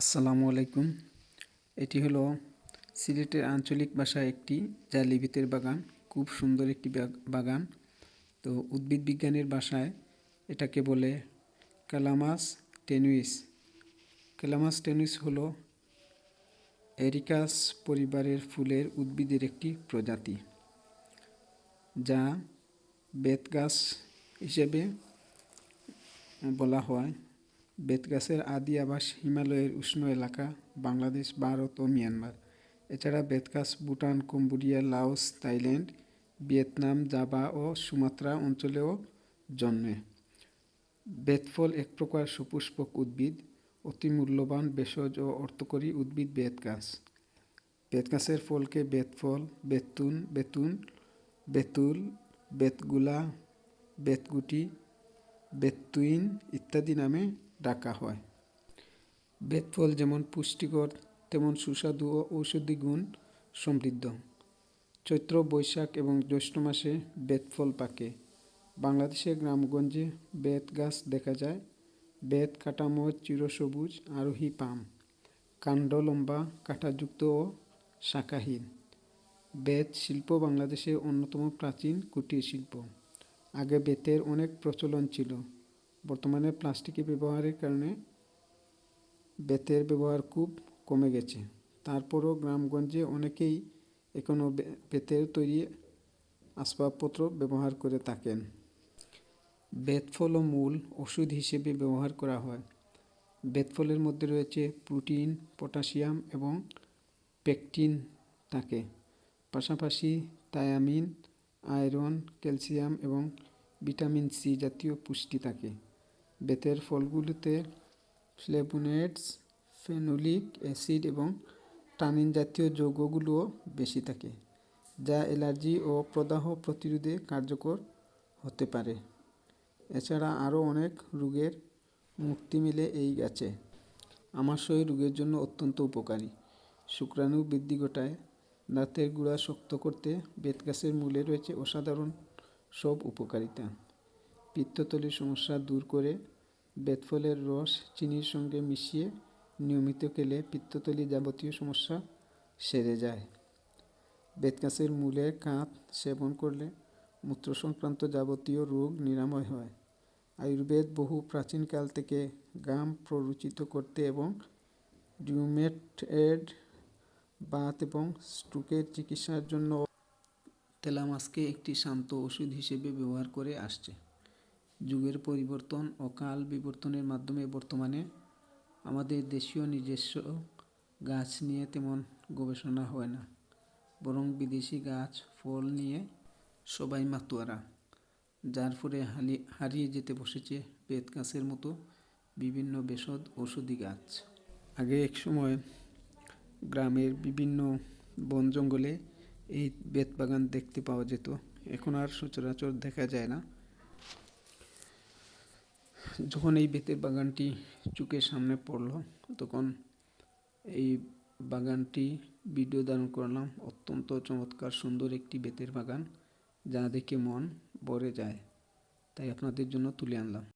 আসসালামু আলাইকুম। এটি হলো সিলেটের আঞ্চলিক ভাষায় একটি যা লিভিতের বাগান, খুব সুন্দর একটি বাগান। তো উদ্ভিদ বিজ্ঞানের ভাষায় এটাকে বলে ক্যালামাস টেনুইস। ক্যালামাস টেনুইস হলো এরিকাস পরিবারের ফুলের উদ্ভিদের একটি প্রজাতি, যা বেত গাছ হিসেবে বলা হয়। বেত গাছের আদি আবাস হিমালয়ের উষ্ণ এলাকা, বাংলাদেশ, ভারত ও মিয়ানমার। এছাড়া বেতগাছ, Bhutan, Cambodia, Laos, Thailand, Vietnam, Java ও সুমাত্রা অঞ্চলেও জন্মে। বেতফল এক প্রকার সপুষ্পক উদ্ভিদ, অতি মূল্যবান ভেষজ ও অর্থকরী উদ্ভিদ বেত গাছ বেত ফলকে বেতফল বেতুন বেতুন, বেতুল, বেতগুলা, বেতগুটি বেতুইন ইত্যাদি নামে ডাকা হয়। বেতফল যেমন পুষ্টিকর, তেমন সুস্বাদু ও ঔষধি গুণ সমৃদ্ধ। চৈত্র, বৈশাখ এবং জ্যৈষ্ঠ মাসে বেতফল পাকে। বাংলাদেশের গ্রামগঞ্জে বেত গাছ দেখা যায়। বেত কাঠামো চিরসবুজ, আরোহী পাম, কাণ্ড লম্বা, কাঁটাযুক্ত ও শাখাহীন। বেত শিল্প বাংলাদেশের অন্যতম প্রাচীন কুটির শিল্প। আগে বেতের অনেক প্রচলন ছিল। বর্তমানে প্লাস্টিকের ব্যবহারের কারণে বেতের ব্যবহার খুব কমে গেছে। তারপরও গ্রামগঞ্জে অনেকেই এখনও বেতের তৈরি আসবাবপত্র ব্যবহার করে থাকেন। বেতফল ও মূল ওষুধ হিসেবে ব্যবহার করা হয়। বেতফলের মধ্যে রয়েছে প্রোটিন, পটাশিয়াম এবং পেকটিন থাকে। পাশাপাশি থায়ামিন আয়রন, ক্যালসিয়াম এবং ভিটামিন সি জাতীয় পুষ্টি থাকে। বেতের ফলগুলিতে ফ্লেভোনেটস, ফেনোলিক অ্যাসিড এবং টানিন জাতীয় যৌগগুলোও বেশি থাকে, যা অ্যালার্জি ও প্রদাহ প্রতিরোধে কার্যকর হতে পারে। এছাড়া আরও অনেক রোগের মুক্তি মিলে এই গাছে। আমাশয় রোগের জন্য অত্যন্ত উপকারী। শুক্রাণু বৃদ্ধি ঘটায়, দাঁতের গুঁড়া শক্ত করতে বেত গাছের মূলে রয়েছে অসাধারণ সব উপকারিতা। পিত্তথলির সমস্যা দূর করে বেতফলের রস, চিনির সঙ্গে মিশিয়ে নিয়মিত খেলে পিত্তথলি যাবতীয় সমস্যা সেরে যায়। বেত গাছের মূলের কাঁধ সেবন করলে মূত্র সংক্রান্ত যাবতীয় রোগ নিরাময় হয়। আয়ুর্বেদ বহু প্রাচীনকাল থেকে গাম প্ররোচিত করতে এবং রিউমেটয়েড বাত এবং স্ট্রোকের চিকিৎসার জন্য তেলামাসকে একটি শান্ত ওষুধ হিসেবে ব্যবহার করে আসছে। যুগের পরিবর্তন ও কাল বিবর্তনের মাধ্যমে বর্তমানে আমাদের দেশীয় নিজস্ব গাছ নিয়ে তেমন গবেষণা হয় না। বরং বিদেশি গাছ, ফল নিয়ে সবাই মাতুয়ারা, যার ফলে হালি, হারিয়ে যেতে বসেছে বেত গাছের মতো বিভিন্ন ভেষজ ঔষধি গাছ। আগে এক সময় গ্রামের বিভিন্ন বন জঙ্গলে এই বেত বাগান দেখতে পাওয়া যেত। এখন আর সচরাচর দেখা যায় না। যখন এই বেতের বাগানটি চুকের সামনে পড়ল, তখন এই বাগানটি ভিডিও ধারণ করলাম। অত্যন্ত চমৎকার, সুন্দর একটি বেতের বাগান, যা দেখে মন ভরে যায়। তাই আপনাদের জন্য তুলে আনলাম।